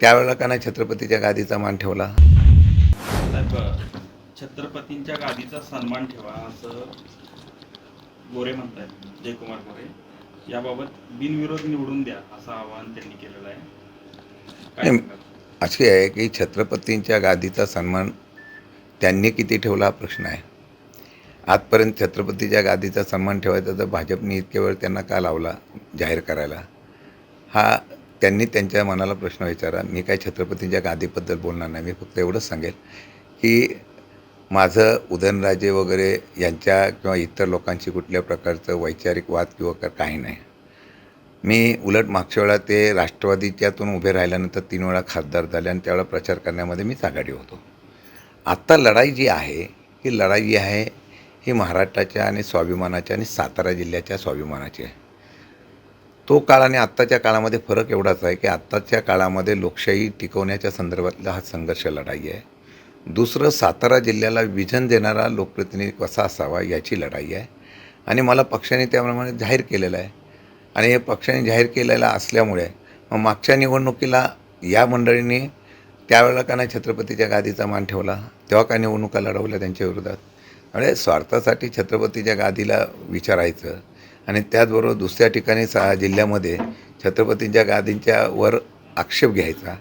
त्यावेळेला का नाही छत्रपतीच्या गादीचा मान ठेवला साहेब छत्रपतींच्या गादीचा सन्मान ठेवा असं गोरे म्हणतायत जयकुमार गोरे याबाबत बिनविरोध निवडून द्या असं आवाहन त्यांनी केलेलं आहे काय नाही. सांगाल? अशी आहे की छत्रपतींच्या गादीचा सन्मान त्यांनी किती ठेवला हा प्रश्न आहे आजपर्यंत छत्रपतीच्या गादीचा सन्मान ठेवायचा तर भाजपने इतके वेळ त्यांना का लावला जाहीर करायला हा त्यांनी त्यांच्या मनाला प्रश्न विचारा. मी काय छत्रपतींच्या गादीबद्दल बोलणार नाही. मी फक्त एवढंच सांगेल की माझं उदयनराजे वगैरे यांच्या किंवा इतर लोकांशी कुठल्या प्रकारचं वैचारिक वाद किंवा का- काही नाही. मी उलट मागच्या वेळा ते राष्ट्रवादीच्यातून उभे राहिल्यानंतर तीन वेळा खासदार झाले आणि त्यावेळा प्रचार करण्यामध्ये मीच आघाडी होतो. आत्ता लढाई जी आहे ही लढाई जी आहे ही महाराष्ट्राच्या आणि स्वाभिमानाच्या आणि सातारा जिल्ह्याच्या स्वाभिमानाची आहे. तो काळ आणि आत्ताच्या काळामध्ये फरक एवढाच आहे की आत्ताच्या काळामध्ये लोकशाही टिकवण्याच्या संदर्भातला हा संघर्ष लढाई आहे. दुसरं सातारा जिल्ह्याला विजन देणारा लोकप्रतिनिधी कसा असावा याची लढाई आहे. आणि मला पक्षाने त्याप्रमाणे जाहीर केलेलं आहे. आणि हे पक्षाने जाहीर केलेलं असल्यामुळे मग मागच्या निवडणुकीला या मंडळींनी त्यावेळेला का नाही छत्रपतीच्या गादीचा मान ठेवला? तेव्हा का निवडणुका लढवल्या त्यांच्या विरोधात? म्हणजे स्वार्थासाठी छत्रपतीच्या गादीला विचारायचं. आणि त्याचबरोबर दुसऱ्या ठिकाणी सा जिल्ह्यामध्ये छत्रपतींच्या गादींच्या वर आक्षेप घ्यायचा.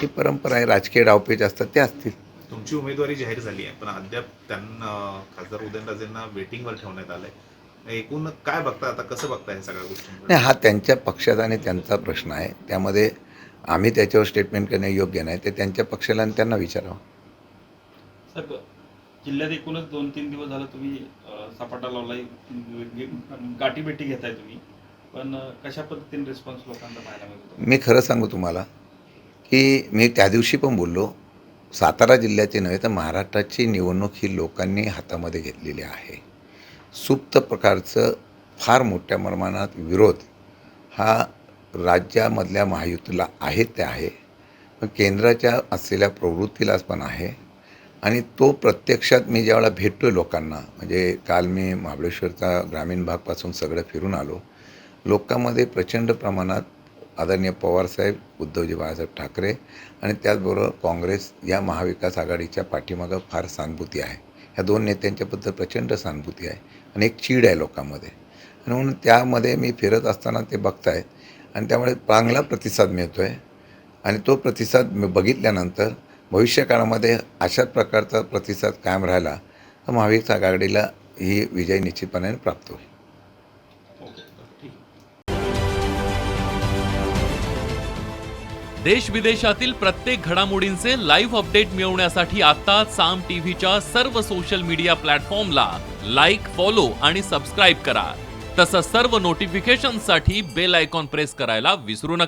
ही परंपरा आहे राजकीय डावपेच असतात ते असतील. तुमची उमेदवारी जाहीर झाली आहे पण अद्याप त्यांना खासदार उदयनराजेंना वेटिंगवर ठेवण्यात आलंय. एकूण काय बघता आता कसं बघता या सगळ्या गोष्टी नाही हा त्यांच्या पक्षाचा आणि त्यांचा प्रश्न आहे. त्यामध्ये आम्ही त्याच्यावर स्टेटमेंट करणे योग्य नाही ते त्यांच्या पक्षाला आणि त्यांना विचारावं. जिल्ह्यात एकूणच दोन तीन दिवस झालं तुम्ही सपाटा लावलाय गाठी भेटी घेताय तुम्ही. पण कशा पद्धतीने रिस्पॉन्स लोकांचा पाहायला मिळतो? मी खरं सांगू तुम्हाला की मी त्या दिवशी पण बोललो. सातारा जिल्ह्याची नव्हे तर महाराष्ट्राची निवडणूक ही लोकांनी हातामध्ये घेतलेली आहे. सुप्त प्रकारचं फार मोठ्या प्रमाणात विरोध हा राज्यामधल्या महायुतीला आहे ते आहे. पण केंद्राच्या असलेल्या प्रवृत्तीलाच पण आहे. आणि तो प्रत्यक्षात मी ज्यावेळेला भेटतो आहे लोकांना म्हणजे काल मी महाबळेश्वरचा ग्रामीण भागपासून सगळं फिरून आलो लोकांमध्ये प्रचंड प्रमाणात आदरणीय पवारसाहेब उद्धवजी बाळासाहेब ठाकरे आणि त्याचबरोबर काँग्रेस या महाविकास आघाडीच्या पाठीमागं फार सहानुभूती आहे. ह्या दोन नेत्यांच्याबद्दल प्रचंड सहानुभूती आहे आणि एक चीड आहे लोकांमध्ये. आणि म्हणून त्यामध्ये मी फिरत असताना ते बघतायत आणि त्यामुळे चांगला प्रतिसाद मिळतो आहे आणि तो प्रतिसाद बघितल्यानंतर भविष्यकाळामध्ये अशाच प्रकारचा प्रतिसाद कायम राहिला तर महाविकास आघाडीला ही विजय निश्चितपणे प्राप्त होईल. देश विदेशातील प्रत्येक घडामोडींचे लाईव्ह अपडेट मिळवण्यासाठी आता साम टीव्हीच्या सर्व सोशल मीडिया प्लॅटफॉर्मला लाईक फॉलो आणि सबस्क्राईब करा. तसंच सर्व नोटिफिकेशनसाठी बेल आयकॉन प्रेस करायला विसरू नका.